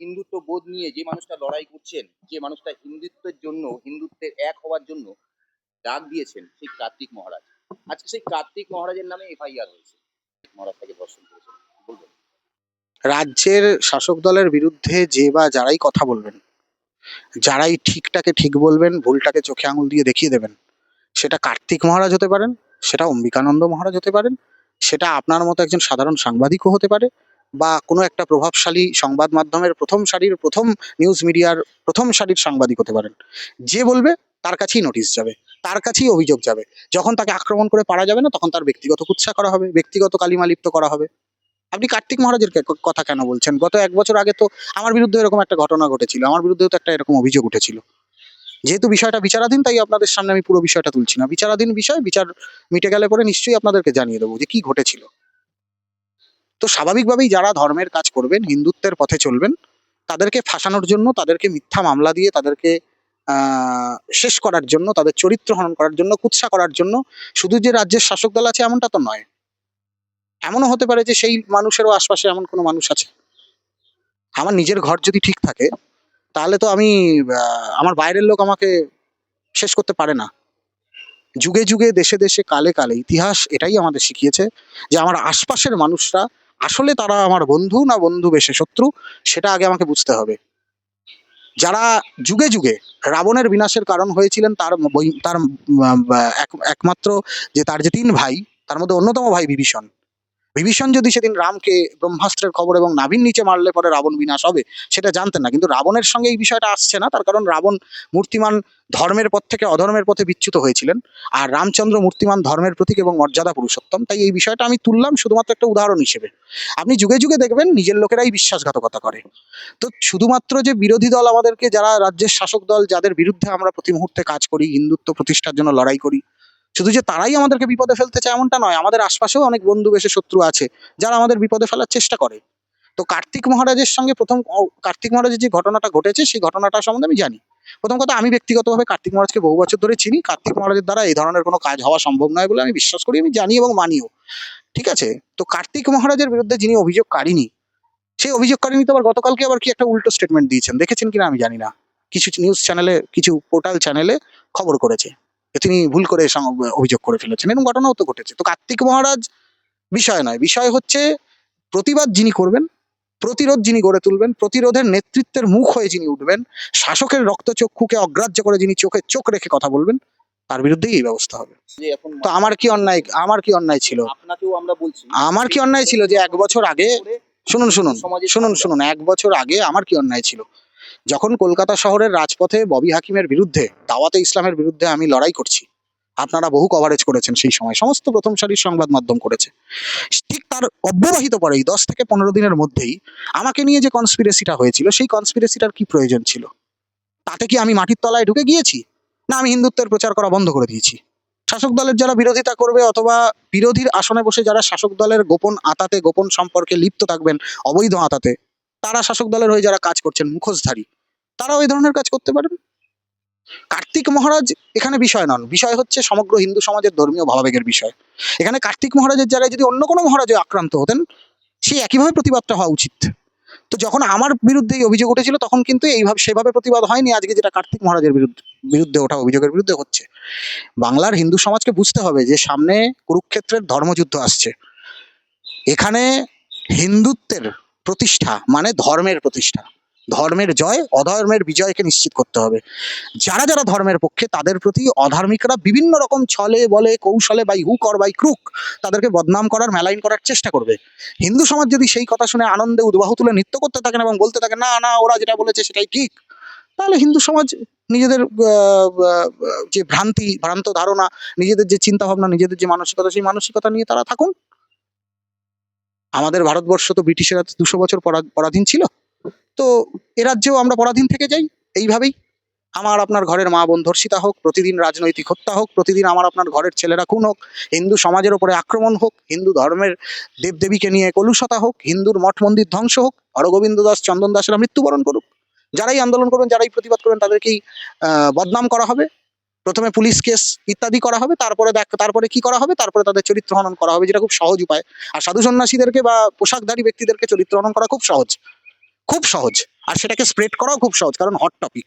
হিন্দুত্ব বোধ নিয়ে যে মানুষটা লড়াই করছেন, যে মানুষটা হিন্দুত্বের জন্য, হিন্দুত্বের এক হওয়ার জন্য ডাক দিয়েছেন সেই কার্তিক মহারাজ। আজকে সেই কার্তিক মহারাজের নামে এফআইআর হয়েছে। মহারাজটাকে দর্শন করেছেন। বলবেন। রাজ্যের শাসক দলের বিরুদ্ধে যে বা যারাই কথা বলবেন, যারাই ঠিকটাকে ঠিক বলবেন, ভুলটাকে চোখে আঙুল দিয়ে দেখিয়ে দেবেন, সেটা কার্তিক মহারাজ হতে পারেন, সেটা অম্বিকানন্দ মহারাজ হতে পারেন, সেটা আপনার মতো একজন সাধারণ সাংবাদিকও হতে পারে বা কোনো একটা প্রভাবশালী সংবাদ মাধ্যমের প্রথম সারির প্রথম নিউজ মিডিয়ার প্রথম সারির সাংবাদিক হতে পারেন। যে বলবে, তার কাছেই নোটিশ যাবে, তার কাছেই অভিযোগ যাবে। যখন তাকে আক্রমণ করে পারা যাবে না, তখন তার ব্যক্তিগত কুৎসা করা হবে, ব্যক্তিগত কালিমালিপ্ত করা হবে। আপনি কার্তিক মহারাজের কথা কেন বলছেন? গত এক বছর আগে তো আমার বিরুদ্ধে এরকম একটা ঘটনা ঘটেছিল, আমার বিরুদ্ধেও তো একটা এরকম অভিযোগ উঠেছিল। যেহেতু বিষয়টা বিচারাধীন, তাই আপনাদের সামনে আমি পুরো বিষয়টা তুলছি না। বিচারাধীন বিষয়, বিচার মিটে গেলে পরে নিশ্চয়ই আপনাদেরকে জানিয়ে দেবো যে কি ঘটেছিল। তো স্বাভাবিকভাবেই যারা ধর্মের কাজ করবেন, হিন্দুত্বের পথে চলবেন, তাদেরকে ফাঁসানোর জন্য, তাদেরকে মিথ্যা মামলা দিয়ে তাদেরকে শেষ করার জন্য, তাদের চরিত্র হনন করার জন্য, কুৎসা করার জন্য, শুধু যে রাজ্যের শাসক দল আছে এমনটা তো নয়। এমনও হতে পারে যে সেই মানুষেরও আশপাশে এমন কোনো মানুষ আছে। আমার নিজের ঘর যদি ঠিক থাকে, তাহলে তো আমি আমার বাইরের লোক আমাকে শেষ করতে পারে না। যুগে যুগে, দেশে দেশে, কালে কালে ইতিহাস এটাই আমাদের শিখিয়েছে যে আমার আশপাশের মানুষরা আসলে তারা আমার বন্ধু না বন্ধু বেশে শত্রু, সেটা আগে আমাকে বুঝতে হবে। যারা যুগে যুগে রাবণের বিনাশের কারণ হয়েছিলেন, তার তার এক- একমাত্র যে তার যে তিন ভাই, তার মধ্যে অন্যতম ভাই বিভীষণ। বিভীষণ যদি সেদিন রামকে ব্রহ্মাস্ত্রের খবর এবং নাভির নিচে মারলে পরে রাবণ বিনাশ হবে, সেটা জানতেন না। কিন্তু রাবণের সঙ্গে এই বিষয়টা আসছে না। তার কারণ রাবণ মূর্তিমান ধর্মের পথ থেকে অধর্মের পথে বিচ্যুত হয়েছিলেন আর রামচন্দ্র মূর্তিমান ধর্মের প্রতীক এবং মর্যাদা পুরুষোত্তম। তাই এই বিষয়টা আমি তুললাম শুধুমাত্র একটা উদাহরণ হিসেবে। আপনি যুগে যুগে দেখবেন নিজের লোকেরাই বিশ্বাসঘাতকতা করে। তো শুধুমাত্র যে বিরোধী দল আমাদেরকে, যারা রাজ্যের শাসক দল, যাদের বিরুদ্ধে আমরা প্রতি মুহূর্তে কাজ করি, হিন্দুত্ব প্রতিষ্ঠার জন্য লড়াই করি শুধু যে তারাই আমাদেরকে বিপদে ফেলতে চায় এমনটা নয়, আমাদের আশপাশেও অনেক বন্ধু বেশে শত্রু আছে, যারা আমাদের বিপদে ফেলার চেষ্টা করে। তো কার্তিক মহারাজের সঙ্গে প্রথম কার্তিক মহারাজের যে ঘটনাটা ঘটেছে, সেই ঘটনাটা সম্বন্ধে আমি জানি। প্রথম কথা, আমি ব্যক্তিগতভাবে কার্তিক মহারাজকে বহু বছর ধরে চিনি। কার্তিক মহারাজের দ্বারা এই ধরনের কোনো কাজ হওয়া সম্ভব নয় বলে আমি বিশ্বাস করি, আমি জানি এবং মানিও। ঠিক আছে? তো কার্তিক মহারাজের বিরুদ্ধে যিনি অভিযোগ অভিযোগকারিনী সেই অভিযোগকারিনী তো আবার গতকালকে আবার কি একটা উল্টো স্টেটমেন্ট দিয়েছেন, দেখেছেন কিনা আমি জানি না। কিছু নিউজ চ্যানেলে কিছু পোর্টাল চ্যানেলে খবর করেছে। তিনি ভুল করে অভিযোগ করে ফেলেছেন এরকম ঘটনাও তো ঘটেছে। তো কার্তিক মহারাজ বিষয় নয় বিষয় হচ্ছে প্রতিবাদ যিনি করবেন প্রতিরোধ যিনি গড়ে তুলবেন প্রতিরোধের নেতৃত্বের মুখ হয়ে যিনি উঠবেন শাসকের রক্তচক্ষুকে অগ্রাহ্য করে যিনি চোখে চোখ রেখে কথা বলবেন তার বিরুদ্ধেই এই ব্যবস্থা হবে। তো আমার কি অন্যায় আমার কি অন্যায় ছিল? আমার কি অন্যায় ছিল যে এক বছর আগে শুনুন শুনুন শুনুন শুনুন এক বছর আগে আমার কি অন্যায় ছিল? যখন কলকাতা শহরের রাজপথে ববি হাকিমের বিরুদ্ধে, দাওয়াতে ইসলামের বিরুদ্ধে আমি লড়াই করছি, আপনারা বহু কভারেজ করেছেন সেই সময়, সমস্ত প্রথম সারির সংবাদ মাধ্যম করেছে। ঠিক তার অব্যবহিত পরেই দশ থেকে পনেরো দিনের মধ্যেই আমাকে নিয়ে যে কনস্পিরেসিটা হয়েছিল, সেই কনস্পিরেসিটার কি প্রয়োজন ছিল? তাতে কি আমি মাটির তলায় ঢুকে গিয়েছি? না আমি হিন্দুত্বের প্রচার করা বন্ধ করে দিয়েছি? শাসক দলের যারা বিরোধিতা করবে অথবা বিরোধীর আসনে বসে যারা শাসক দলের গোপন আতাতে, গোপন সম্পর্কে লিপ্ত থাকবেন, অবৈধ আতাতে তারা শাসক দলের হয়ে যারা কাজ করছেন, মুখোশধারী, তারাও এই ধরনের কাজ করতে পারেন? কার্তিক মহারাজ এখানে বিষয় নন। বিষয় হচ্ছে সমগ্র হিন্দু সমাজের ধর্মীয় ভাবাবেগের বিষয়। এখানে কার্তিক মহারাজের জায়গায় যদি অন্য কোনো মহারাজে আক্রান্ত হতেন সেই একইভাবে প্রতিবাদটা হওয়া উচিত। তো যখন আমার বিরুদ্ধে এই অভিযোগ উঠেছিল, তখন কিন্তু এইভাবে, সেভাবে প্রতিবাদ হয়নি। আজকে যেটা কার্তিক মহারাজের বিরুদ্ধে বিরুদ্ধে ওঠা অভিযোগের বিরুদ্ধে হচ্ছে। বাংলার হিন্দু সমাজকে বুঝতে হবে যে সামনে কুরুক্ষেত্রের ধর্মযুদ্ধ আসছে। এখানে হিন্দুত্বের প্রতিষ্ঠা মানে ধর্মের প্রতিষ্ঠা। ধর্মের জয়, অধর্মের বিজয়কে নিশ্চিত করতে হবে। যারা যারা ধর্মের পক্ষে, তাদের প্রতি অধার্মিকরা বিভিন্ন রকম ছলে, বলে, কৌশলে by hook or by crook তাদেরকে বদনাম করার, মেলাইন করার চেষ্টা করবে। হিন্দু সমাজ যদি সেই কথা শুনে আনন্দে উদ্বাহ তুলে নৃত্য করতে থাকেন এবং বলতে থাকেন না না, ওরা যেটা বলেছে সেটাই ঠিক, তাহলে হিন্দু সমাজ নিজেদের যে ভ্রান্তি, ভ্রান্ত ধারণা, নিজেদের যে চিন্তা ভাবনা নিজেদের যে মানসিকতা, সেই মানসিকতা নিয়ে তারা থাকুন। আমাদের ভারতবর্ষ তো ব্রিটিশেরা দুশো বছর পরা- পরাধীন ছিল। তো এ রাজ্যেও আমরা পরাধীন থেকে যাই, এইভাবেই। আমার আপনার ঘরের মা বোন ধর্ষিতা হোক, প্রতিদিন রাজনৈতিক হত্যা হোক, প্রতিদিন আমার আপনার ঘরের ছেলেরা খুন হোক, হিন্দু সমাজের ওপরে আক্রমণ হোক, হিন্দু ধর্মের দেবদেবীকে নিয়ে কলুষতা হোক, হিন্দুর মঠ মন্দির ধ্বংস হোক হরগোবিন্দ দাস, চন্দন দাসেরা মৃত্যুবরণ করুক। যারাই আন্দোলন করবেন যারাই প্রতিবাদ করবেন তাদেরকেই বদনাম করা হবে। প্রথমে পুলিশ কেস ইত্যাদি করা হবে, তারপরে দেখ, তারপরে কি করা হবে? তারপরে তাদের চরিত্র হনন করা হবে, যেটা খুব সহজ উপায়। আর সাধু সন্ন্যাসীদেরকে বা পোশাকধারী ব্যক্তিদেরকে চরিত্র হনন করা খুব সহজ। খুব সহজ। আর সেটাকে স্প্রেড করাও খুব সহজ, কারণ হট টপিক